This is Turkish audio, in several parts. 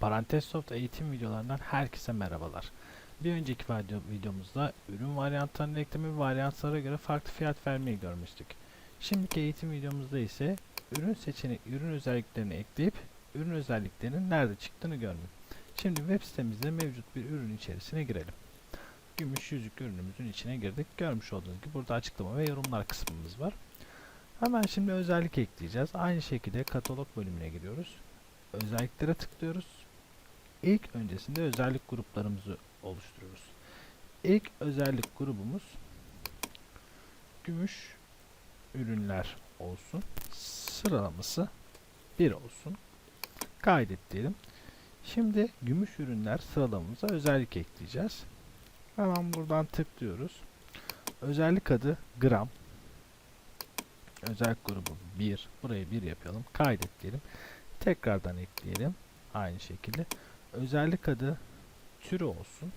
Parantez Soft eğitim videolarından herkese merhabalar. Bir önceki video, videomuzda ürün varyantlarının ekleme ve varyantlara göre farklı fiyat vermeyi görmüştük. Şimdiki eğitim videomuzda ise ürün seçenek, ürün özelliklerini ekleyip ürün özelliklerinin nerede çıktığını görmek. Şimdi web sitemizde mevcut bir ürün içerisine girelim. Gümüş yüzük ürünümüzün içine girdik. Görmüş olduğunuz gibi burada açıklama ve yorumlar kısmımız var. Hemen şimdi özellik ekleyeceğiz. Aynı şekilde katalog bölümüne giriyoruz. Özelliklere tıklıyoruz. İlk öncesinde özellik gruplarımızı oluşturuyoruz. İlk özellik grubumuz gümüş ürünler olsun. Sıralaması 1 olsun. Kaydet diyelim. Şimdi gümüş ürünler sıralamamıza özellik ekleyeceğiz. Hemen buradan tıklıyoruz. Özellik adı gram. Özellik grubu 1. Buraya 1 yapalım. Kaydet diyelim. Tekrardan ekleyelim. Aynı şekilde. Özellik adı türü olsun.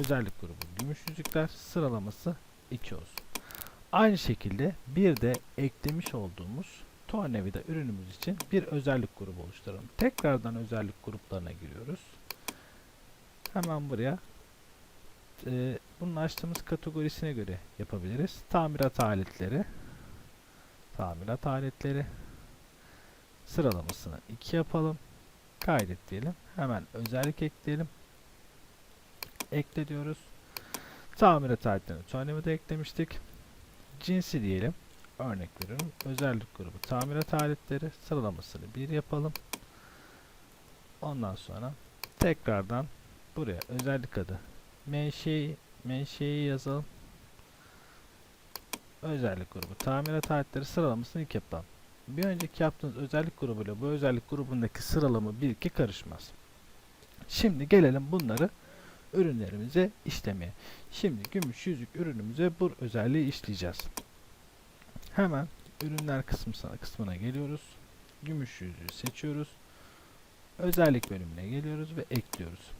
Özellik grubu gümüş yüzükler. Sıralaması 2 olsun. Aynı şekilde bir de eklemiş olduğumuz tornavida ürünümüz için bir özellik grubu oluşturalım. Tekrardan özellik gruplarına giriyoruz. Hemen buraya e, bunun açtığımız kategorisine göre yapabiliriz. Tamirat aletleri tamirat aletleri sıralamasını 2 yapalım. Kaydet diyelim. Hemen özellik ekleyelim. Ekle diyoruz. Tamirat aletlerini tornavida eklemiştik. Cinsi diyelim. Örnek veriyorum. Özellik grubu tamirat aletleri sıralamasını 1 yapalım. Ondan sonra tekrardan buraya özellik adı menşei menşei yazalım. Özellik grubu tamirat aletleri sıralamasını 2 yapalım. Bir önceki yaptığınız özellik grubuyla bu özellik grubundaki sıralama 1-2 karışmaz. Şimdi gelelim bunları ürünlerimize işlemeye. Şimdi gümüş yüzük ürünümüze bu özelliği işleyeceğiz. Hemen ürünler kısmına, kısmına geliyoruz. Gümüş yüzüğü seçiyoruz. Özellik bölümüne geliyoruz ve ekliyoruz.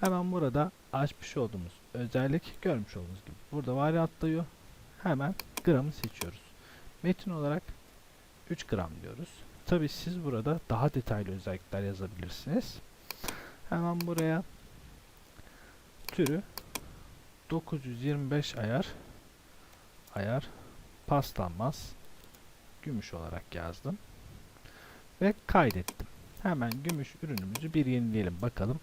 Hemen burada açmış olduğumuz özellik görmüş olduğunuz gibi burada varyatlıyor. Hemen gramı seçiyoruz. Metin olarak 3 gram diyoruz. Tabi siz burada daha detaylı özellikler yazabilirsiniz. Hemen buraya türü 925 ayar ayar paslanmaz gümüş olarak yazdım ve kaydettim. Hemen gümüş ürünümüzü bir yenileyelim bakalım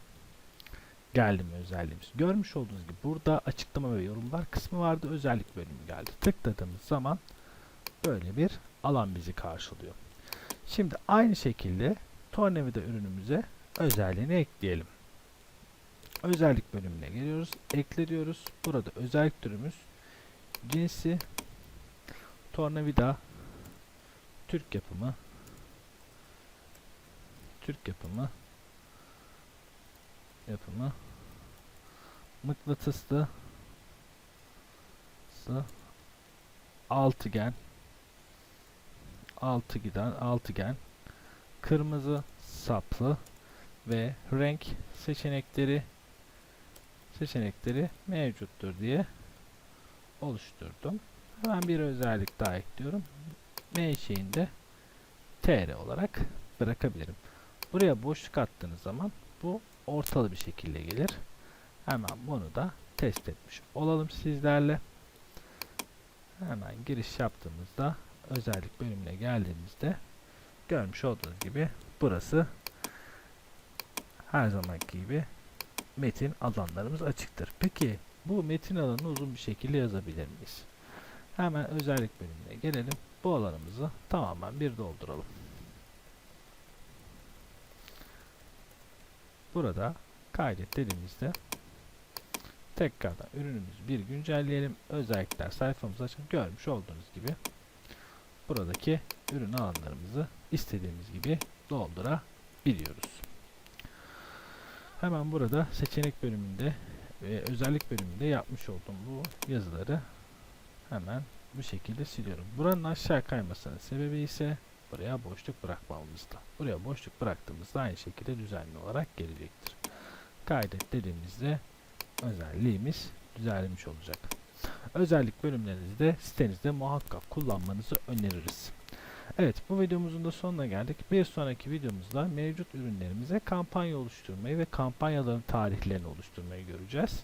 geldi mi özelliğimiz. Görmüş olduğunuz gibi burada açıklama ve yorumlar kısmı vardı. Özellik bölümü geldi. Tıkladığımız zaman böyle bir alan bizi karşılıyor. Şimdi aynı şekilde tornavida ürünümüze özelliğini ekleyelim. Özellik bölümüne geliyoruz. Ekle diyoruz. Burada özellik türümüz cinsi tornavida Türk yapımı Türk yapımı yapımı mıknatıslı altıgen altı giden altıgen kırmızı saplı ve renk seçenekleri seçenekleri mevcuttur diye oluşturdum. Hemen bir özellik daha ekliyorum. Menşeinde TR olarak bırakabilirim. Buraya boşluk attığınız zaman bu ortalı bir şekilde gelir. Hemen bunu da test etmiş olalım sizlerle. Hemen giriş yaptığımızda özellik bölümüne geldiğimizde görmüş olduğunuz gibi burası her zamanki gibi metin alanlarımız açıktır. Peki bu metin alanını uzun bir şekilde yazabilir miyiz? Hemen özellik bölümüne gelelim. Bu alanımızı tamamen bir dolduralım. Burada kaydet dediğimizde tekrardan ürünümüzü bir güncelleyelim. Özellikler sayfamızı açın. Görmüş olduğunuz gibi buradaki ürün alanlarımızı istediğimiz gibi doldurabiliyoruz. Hemen burada seçenek bölümünde ve özellik bölümünde yapmış olduğum bu yazıları hemen bu şekilde siliyorum. Buranın aşağı kaymasının sebebi ise buraya boşluk bırakmamızda. Buraya boşluk bıraktığımızda aynı şekilde düzenli olarak gelecektir. Kaydet dediğimizde özelliğimiz düzenlemiş olacak. Özellik bölümlerinizi de sitenizde muhakkak kullanmanızı öneririz. Evet bu videomuzun da sonuna geldik. Bir sonraki videomuzda mevcut ürünlerimize kampanya oluşturmayı ve kampanyaların tarihlerini oluşturmayı göreceğiz.